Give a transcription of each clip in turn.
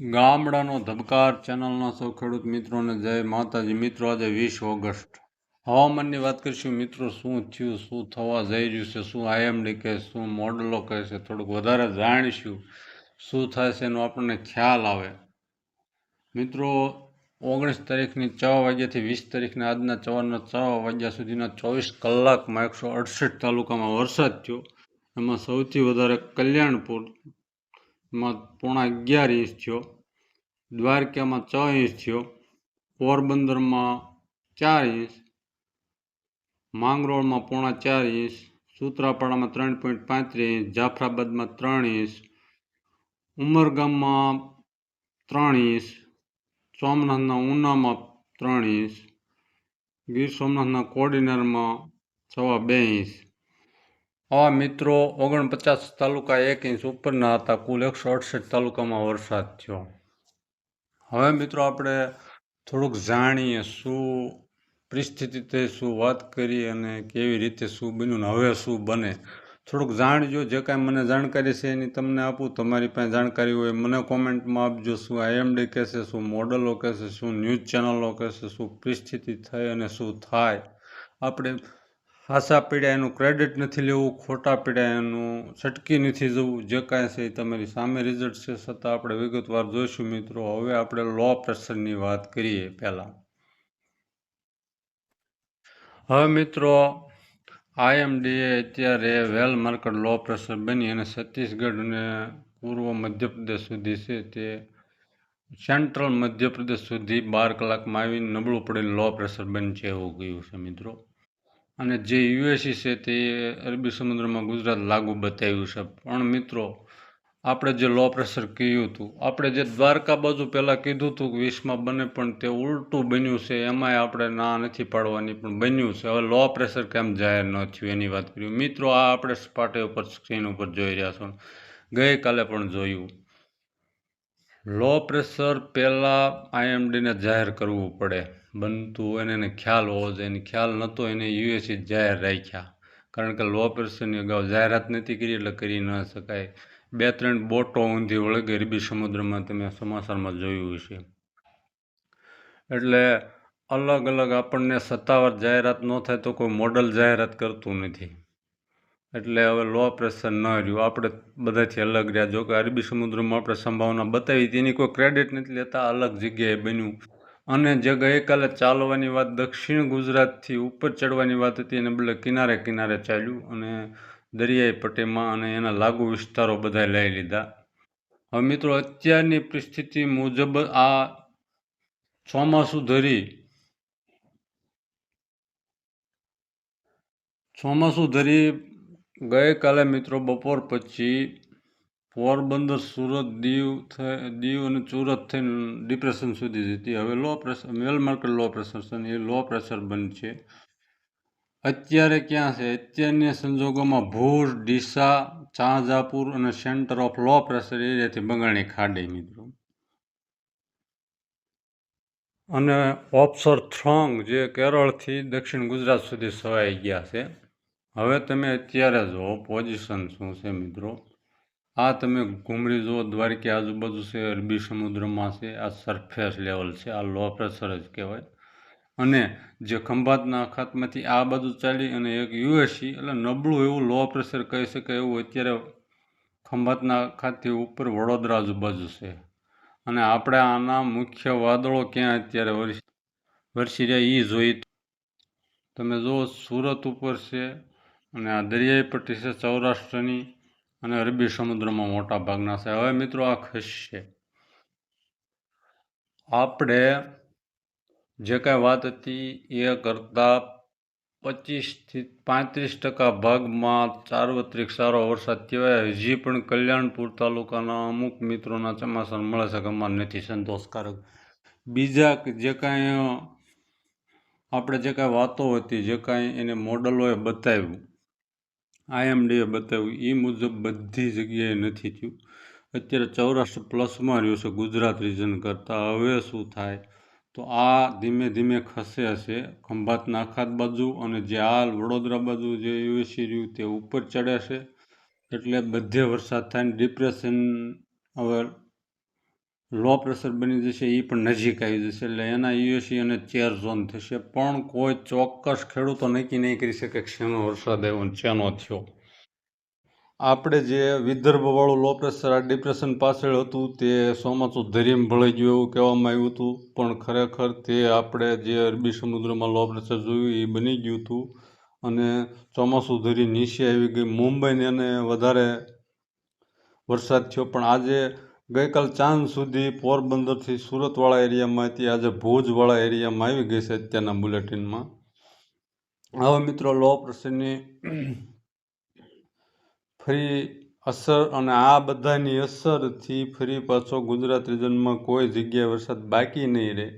ગામડાનો ધબકાર ચેનલના સૌ ખેડૂત મિત્રોને જય માતાજી. મિત્રો, આજે વીસ ઓગસ્ટ. હવામાનની વાત કરીશું. મિત્રો, શું થયું? શું થવા જઈ રહ્યું છે? શું આઈએમડી કહે શું મોડલો કહે છે? થોડુંક વધારે જાણીશું. શું થાય છે એનો આપણને ખ્યાલ આવે. મિત્રો, ઓગણીસ તારીખની છ વાગ્યાથી વીસ તારીખના આજના સવારના છ વાગ્યા સુધીના ચોવીસ કલાકમાં એકસો અડસઠ તાલુકામાં વરસાદ થયો. એમાં સૌથી વધારે કલ્યાણપુરમાં પોણા અગિયાર ઇંચ થયો. દ્વારકામાં છ ઇંચ થયો. પોરબંદરમાં ચાર ઇંચ. માંગરોળમાં પોણા ચાર ઇંચ. સૂત્રાપાડામાં ત્રણ પોઈન્ટ પાંત્રીસ ઇંચ. જાફરાબાદમાં ત્રણ ઇંચ. ઉમરગામમાં ત્રણ ઇંચ. સોમનાથના ઉનામાં ત્રણ ઇંચ. ગીર સોમનાથના કોર્ડિનરમાં સવા બે ઇંચ. આવા મિત્રો, ઓગણપચાસ તાલુકા એક ઇંચ ઉપરના હતા. કુલ એકસો અડસઠ તાલુકામાં વરસાદ થયો. હવે મિત્રો, આપણે થોડુંક જાણીએ શું પરિસ્થિતિ તે શું વાત કરી અને કેવી રીતે શું બન્યું ને હવે શું બને. થોડુંક જાણજો, જે કાંઈ મને જાણકારી છે એની તમને આપું. તમારી પાસે જાણકારી હોય, મને કોમેન્ટમાં આપજો શું આઈએમડી કહેશે શું મોડલો કહેશે શું ન્યૂઝ ચેનલો કહેશે શું પરિસ્થિતિ થઈ અને શું થાય. આપણે હાસા પીડ્યા એનું ક્રેડિટ નથી લેવું, ખોટા પીડ્યા એનું છટકી નથી જવું, જે કાંઈ છે એ તમારી સામે રિઝલ્ટ છે છતાં આપણે વિગતવાર જોઈશું મિત્રો. હવે આપણે લો પ્રેશરની વાત કરીએ પહેલાં. હવે મિત્રો આઈએમડીએ અત્યારે વેલ માર્કેટ લો પ્રેશર બની અને છત્તીસગઢ અને પૂર્વ મધ્યપ્રદેશ સુધી છે તે. સેન્ટ્રલ મધ્યપ્રદેશ સુધી બાર કલાકમાં આવીને નબળું પડેલું લો પ્રેશર બની છે એવું ગયું છે મિત્રો. અને જે યુએસી છે તે અરબી સમુદ્રમાં ગુજરાત લાગુ બતાવ્યું છે. પણ મિત્રો, આપણે જે લો પ્રેશર કહ્યું હતું, આપણે જે દ્વારકા બાજુ પહેલાં કીધું હતું કે વીસમાં બને પણ તે ઉલટું બન્યું છે, એમાંય આપણે ના નથી પાડવાની પણ બન્યું છે. હવે લો પ્રેશર કેમ જાહેર ન થયું એની વાત કરી મિત્રો, આ આપણે સ્પાટે ઉપર સ્ક્રીન ઉપર જોઈ રહ્યા છો. ગઈકાલે પણ જોયું. લો પ્રેશર પહેલાં આઈએમડીને જાહેર કરવું પડે. બનતું એને એને ખ્યાલ હોવો જોઈએ. એને ખ્યાલ નહોતો એને યુએસી જાહેર રાખ્યા. કારણ કે લો પ્રેશરની અગાઉ જાહેરાત નથી કરી એટલે કરી ન શકાય. બે ત્રણ બોટો ઊંધી વળગે અરબી સમુદ્રમાં તમે સમાચારમાં જોયું હશે. એટલે અલગ અલગ આપણને સત્તાવાર જાહેરાત ન થાય તો કોઈ મોડલ જાહેરાત કરતું નથી. એટલે હવે લો પ્રેશર ન રહ્યું. આપણે બધાથી અલગ રહ્યા. જો કે અરબી સમુદ્રમાં આપણે સંભાવના બતાવી તેની કોઈ ક્રેડિટ નથી લેતા. અલગ જગ્યાએ બન્યું. અને જે ગઈકાલે ચાલવાની વાત દક્ષિણ ગુજરાતથી ઉપર ચડવાની વાત હતી એને બદલે કિનારે કિનારે ચાલ્યું અને દરિયાઈ પટ્ટીમાં અને એના લાગુ વિસ્તારો બધા લઈ લીધા. હવે મિત્રો, અત્યારની પરિસ્થિતિ મુજબ આ ચોમાસું ધરી ચોમાસું ધરી ગઈકાલે મિત્રો બપોર પછી પોરબંદર સુરત દીવ દીવ અને સુરત થઈને ડિપ્રેશન સુધી જતી. હવે લો પ્રેશર મેલ માર્કેટ લો પ્રેશર છે એ લો પ્રેશર બનશે અત્યારે ક્યાં છે? અત્યારના સંજોગોમાં ભુજ, ડીસા શાહજાપુર અને સેન્ટર ઓફ લો પ્રેશર એરિયાથી બંગાળની ખાડી મિત્રો. અને ઓપ્સર થ્રોંગ જે કેરળથી દક્ષિણ ગુજરાત સુધી સવાઈ ગયા છે. હવે તમે અત્યારે જુઓ પોઝિશન શું છે મિત્રો? આ તમે ઘૂમરી જુઓ, દ્વારકી આજુબાજુ છે, અરબી સમુદ્રમાં છે, આ સરફેસ લેવલ છે, આ લો પ્રેશર જ કહેવાય. અને જે ખંભાતના અખાતમાંથી આ બાજુ ચાલી અને એક યુએસી એટલે નબળું એવું લો પ્રેશર કહી શકાય એવું અત્યારે ખંભાતના અખાતથી ઉપર વડોદરા આજુબાજુ છે. અને આપણે આના મુખ્ય વાદળો ક્યાં અત્યારે વરસી વરસી રહ્યા એ જોઈ તમે જુઓ, સુરત ઉપર છે અને આ દરિયાઈ પટ્ટી છે સૌરાષ્ટ્રની અને અરબી સમુદ્રમાં મોટા ભાગના છે. હવે મિત્રો આ ખસશે આપણે જે કાંઈ વાત હતી એ કરતાં પચીસથી પાંત્રીસ ટકા ભાગમાં સાર્વત્રિક સારો વરસાદ કહેવાય. હજી પણ કલ્યાણપુર તાલુકાના અમુક મિત્રોના ચોમાસા મળે છે અમારે નથી સંતોષકારક. બીજા જે કાંઈ આપણે જે કાંઈ વાતો હતી, જે કાંઈ એને મોડલોએ બતાવ્યું આઈએમડીએ બતાવ્યું. એ મુજબ બધી જગ્યાએ નથી થયું. અત્યારે સૌરાષ્ટ્ર પ્લસમાં રહ્યું છે ગુજરાત રિજન કરતાં. હવે શું થાય? તો આ ધીમે ધીમે ખસે હશે. ખંભાતના આખાત બાજુ અને જે હાલ વડોદરા બાજુ જે યુએસી રહ્યું તે ઉપર ચડે છે. એટલે બધે વરસાદ થાય ડિપ્રેશન હવે લો પ્રેશર બની જશે એ પણ નજીક આવી જશે. એટલે એના યુએસી અને ચેર ઝોન થશે. પણ કોઈ ચોક્કસ ખેડૂતો નક્કી નહીં કરી શકે કે શેનો વરસાદ આવ્યો ને શેનો થયો. આપણે જે વિદર્ભવાળું લો પ્રેશર, આ ડિપ્રેશન પાછળ હતું, તે ચોમાસું ધરીમ ભળી ગયું એવું કહેવામાં આવ્યું હતું. પણ ખરેખર તે આપણે જે અરબી સમુદ્રમાં લો પ્રેશર જોયું એ બની ગયું હતું. અને ચોમાસું ધરી નીચે આવી ગઈ. મુંબઈને એને વધારે વરસાદ થયો. પણ આજે ગઈકાલ ચાંદ સુધી પોરબંદરથી સુરતવાળા એરિયામાં હતી. આજે ભુજવાળા એરિયામાં આવી ગઈ છે અત્યારના બુલેટિનમાં. હવે મિત્રો, લો પ્રેશરની ફરી અસર અને આ બધાની અસરથી ફરી પાછો ગુજરાત રિજનમાં કોઈ જગ્યાએ વરસાદ બાકી નહીં રહે.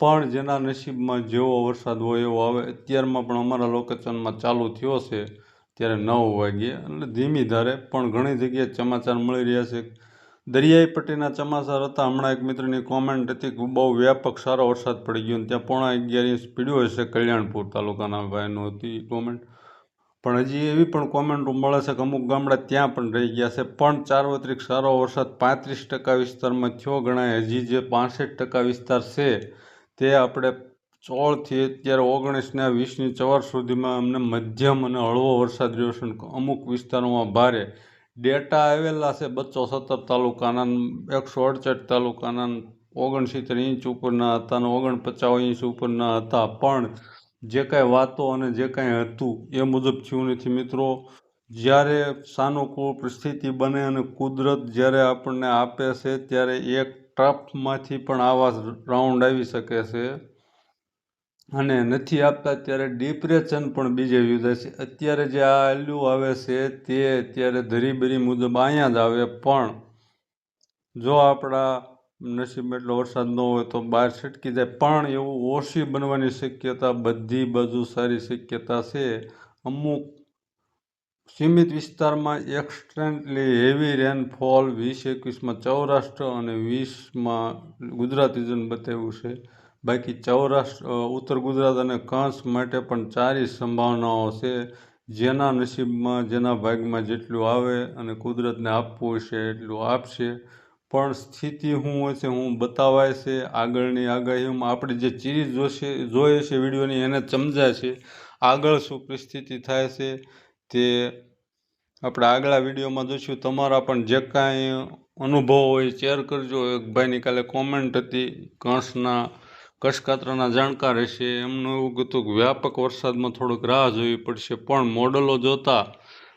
પણ જેના નસીબમાં જેવો વરસાદ હોય એવો આવે. અત્યારમાં પણ અમારા લોકેશનમાં ચાલુ થયો છે. ત્યારે નવ વાગ્યે, એટલે ધીમી ધારે પણ ઘણી જગ્યાએ સમાચાર મળી રહ્યા છે. દરિયાઈ પટ્ટીના ચમાચાર હતા હમણાં એક મિત્રની કોમેન્ટ હતી કે બહુ વ્યાપક સારો વરસાદ પડી ગયો ત્યાં પોણા અગિયાર ઇંચ પીડ્યો હશે કલ્યાણપુર તાલુકાના ભાઈનું હતી કોમેન્ટ પણ હજી એવી પણ કોમેન્ટો મળે છે કે અમુક ગામડા ત્યાં પણ રહી ગયા છે. પણ ચારવત્રિક સારો વરસાદ પાંત્રીસ ટકા વિસ્તારમાં થયો ગણાય. હજી જે પાસઠ ટકા વિસ્તાર છે તે આપણે સોળથી અત્યારે ઓગણીસને વીસની ચવાર સુધીમાં અમને મધ્યમ અને હળવો વરસાદ રહ્યો છે અમુક વિસ્તારોમાં ભારે ડેટા આવેલા છે બસો સત્તર તાલુકાના એકસો અડસઠ તાલુકાના ઓગણસિત્તેર ઇંચ ઉપરના હતા અને ઓગણપચાસ ઇંચ ઉપરના હતા. પણ જે કાંઈ વાતો અને જે કાંઈ હતું એ મુજબ થયું નથી મિત્રો. જ્યારે સાનુકૂળ પરિસ્થિતિ બને અને કુદરત જ્યારે આપણને આપે છે, ત્યારે એક ટ્રફમાંથી પણ આવા રાઉન્ડ આવી શકે છે. અને નથી આપતા ત્યારે ડિપ્રેશન પણ બીજે યોજાય છે. અત્યારે જે આ આલ્યું આવે છે તે અત્યારે ધરીબરી મુજબ અહીંયા જ આવે. પણ જો આપણા નસીબ એટલો વરસાદ ન હોય તો બહાર છટકી જાય. પણ એવું ઓછી બનવાની શક્યતા બધી બાજુ સારી શક્યતા છે. અમુક સીમિત વિસ્તારમાં એક્સ્ટ્રેન્ટલી હેવી રેનફોલ વીસ એકવીસમાં સૌરાષ્ટ્ર અને વીસમાં ગુજરાત રિજન બતાવ્યું છે. બાકી સૌરાષ્ટ્ર ઉત્તર ગુજરાત અને કચ્છ માટે પણ સારી સંભાવનાઓ છે. જેના નસીબમાં, જેના ભાગમાં જેટલું આવે અને કુદરતને આપવું છે એટલું આપશે. પણ સ્થિતિ શું છે, હું બતાવાય છે. આગળની આગાહીમાં આપણે જે ચીરી જોશે જોઈએ છે વિડીયોની, એને સમજાય છે. આગળ શું પરિસ્થિતિ થાય છે તે આપણે આગલા વિડીયોમાં જોઈશું. તમારા પણ જે કાંઈ અનુભવ હોય, શેર કરજો. એક ભાઈની કાલે કોમેન્ટ હતી કંસના કચ્છકાત્રાના જાણકાર હશે, એમનું એવું હતું કે વ્યાપક વરસાદમાં થોડુંક રાહ જોવી પડશે, પણ મોડલો જોતા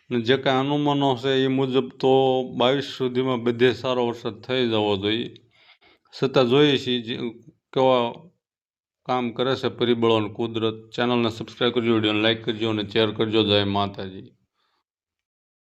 ને જે કાંઈ અનુમાનો છે એ મુજબ તો બાવીસ સુધીમાં બધે સારો વરસાદ થઈ જવો જોઈએ. છતાં જોઈએ છીએ કેવા કામ કરે છે પરિબળોને કુદરત. ચેનલને સબસ્ક્રાઈબ કરજો, વિડીયોને લાઇક કરજો અને શેર કરજો. જય માતાજી.